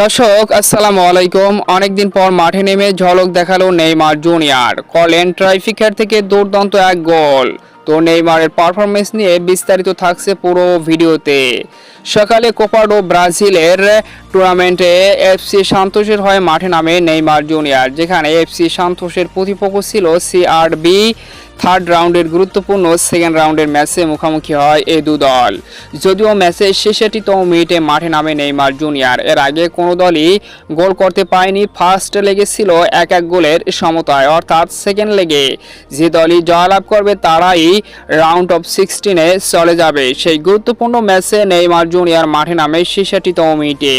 দর্শক, আসসালামু আলাইকুম। অনেকদিন পর মাঠে নেমে ঝলক দেখাল নেইমার জুনিয়র। করলেন ট্রাইফিকার থেকে দুর্দান্ত এক গোল। তো নেইমারের পারফরমেন্স নিয়ে বিস্তারিত থাকছে পুরো ভিডিওতে। সকালে কোপাডো ব্রাজিলের টুর্নামেন্টে এফসি সান্তোষের হয়ে মাঠে নামে নেইমার জুনিয়র, যেখানে এফসি সান্তোষের প্রতিপক্ষ ছিল সিআরবি থার্ড রাউন্ডের গুরুত্বপূর্ণ সেকেন্ড রাউন্ডের ম্যাচে মুখোমুখি হয় এই দু দল। যদিও ম্যাচের ছেষট্টিতম মিনিটে মাঠে নামে নেইমার জুনিয়র, এর আগে কোনো দলই গোল করতে পায়নি ফার্স্ট লেগে ছিল এক এক গোলের সমতায়, অর্থাৎ সেকেন্ড লেগে যে দলই জয়লাভ করবে তারাই রাউন্ড অফ সিক্সটিনে চলে যাবে। সেই গুরুত্বপূর্ণ ম্যাচে নেইমার জুনিয়র মাঠে নামে ছেষট্টিতম মিনিটে।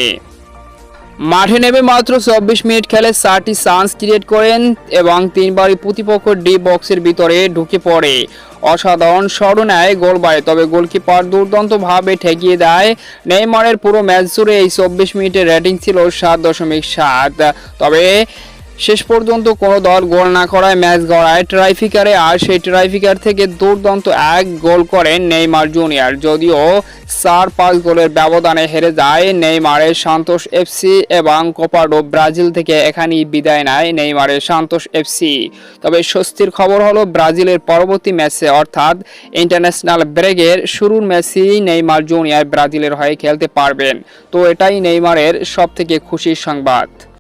মাঠে নেমে মাত্র চব্বিশ মিনিট খেলে চারটি চান্স ক্রিয়েট করেন এবং তিনবারই প্রতিপক্ষ ডি বক্সের ভিতরে ঢুকে পড়ে। অসাধারণ সরু নেয় গোল বাড়ে, তবে গোলকিপার দুর্দান্তভাবে ঠেকিয়ে দেয়। নেইমারের পুরো ম্যাচ জুড়ে এই চব্বিশ মিনিটের রেটিং ছিল সাত দশমিক সাত। তবে শেষ পর্যন্ত কোনো দল গোল না করায় ম্যাচ গড়ায় ট্রাইফিকারে, আর সেই ট্রাইফিকার থেকে দুর্দান্ত এক গোল করেন নেইমার জুনিয়র। যদিও চার পাঁচ গোলের ব্যবধানে হেরে যায় নেইমারের সান্তোষ এফসি এবং কোপাডো ব্রাজিল থেকে এখানেই বিদায় নেয় নেইমারের সান্তোষ এফসি তবে স্বস্তির খবর হলো ব্রাজিলের পরবর্তী ম্যাচে, অর্থাৎ ইন্টারন্যাশনাল ব্রেকের শুরুর ম্যাচেই নেইমার জুনিয়র ব্রাজিলের হয়ে খেলতে পারবেন। তো এটাই নেইমারের সবথেকে খুশির সংবাদ।